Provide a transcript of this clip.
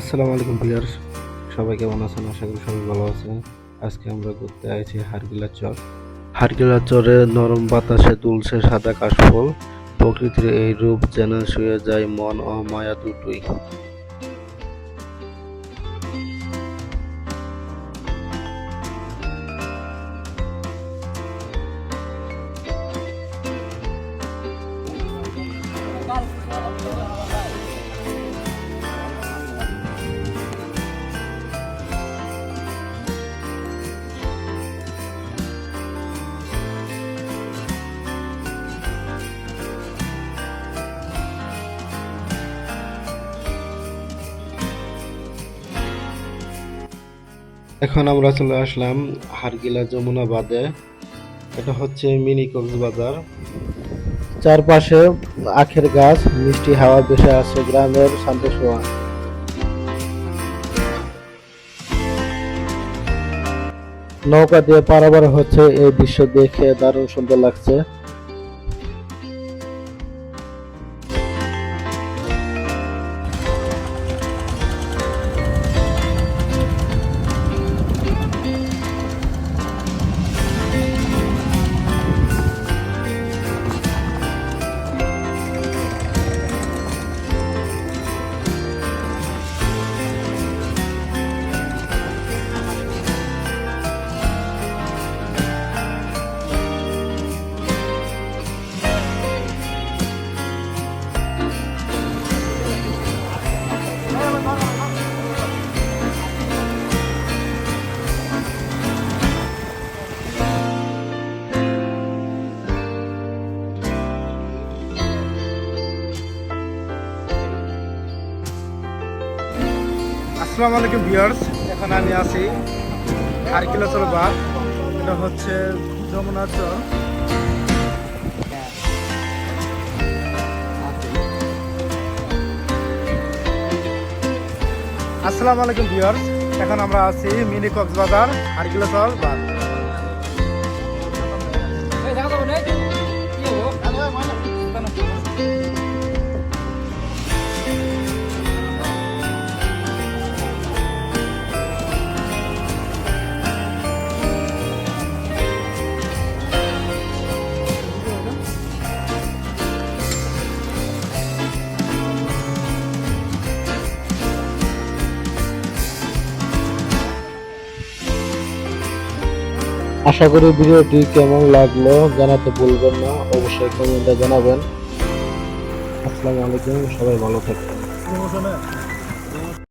আসসালামু আলাইকুম প্লেয়ার সবাই কেমন আছেন? আশা করি সবাই ভালো আছেন। আজকে আমরা ঘুরতে আছি হারগিলা চর। হারগিলা চরে নরম বাতাসে তুলছে সাদা কাশফল। প্রকৃতির এই রূপ যেন শুয়ে যায় মন ও মায়া দুটোই। এখন আমরা চলে আসলাম হারগিলা যমুনা বাদে এটা হচ্ছে মিনি কক্সবাজার। চারপাশে আখের গাছ, মিষ্টি হাওয়া ভেসে আছে গ্রামের শান্ত শোয়া নৌকা দিয়ে পারাবার হচ্ছে এই দৃশ্য দেখে দারুণ সুন্দর লাগছে। আসসালামু আলাইকুম ভিউয়ার্স, এখন আমি আছি আরকিলাচল বাঘ এটা হচ্ছে যমুনা চর। আসসালামু আলাইকুম ভিউয়ার্স, এখন আমরা আছি মিনি কক্সবাজার আরকিলাচল বাগ আশা করি ভিডিওটি কেমন লাগল জানাতে ভুলবেন না, অবশ্যই কমেন্টে জানাবেন। আসসালামু আলাইকুম, সবাই ভালো থাকবেন।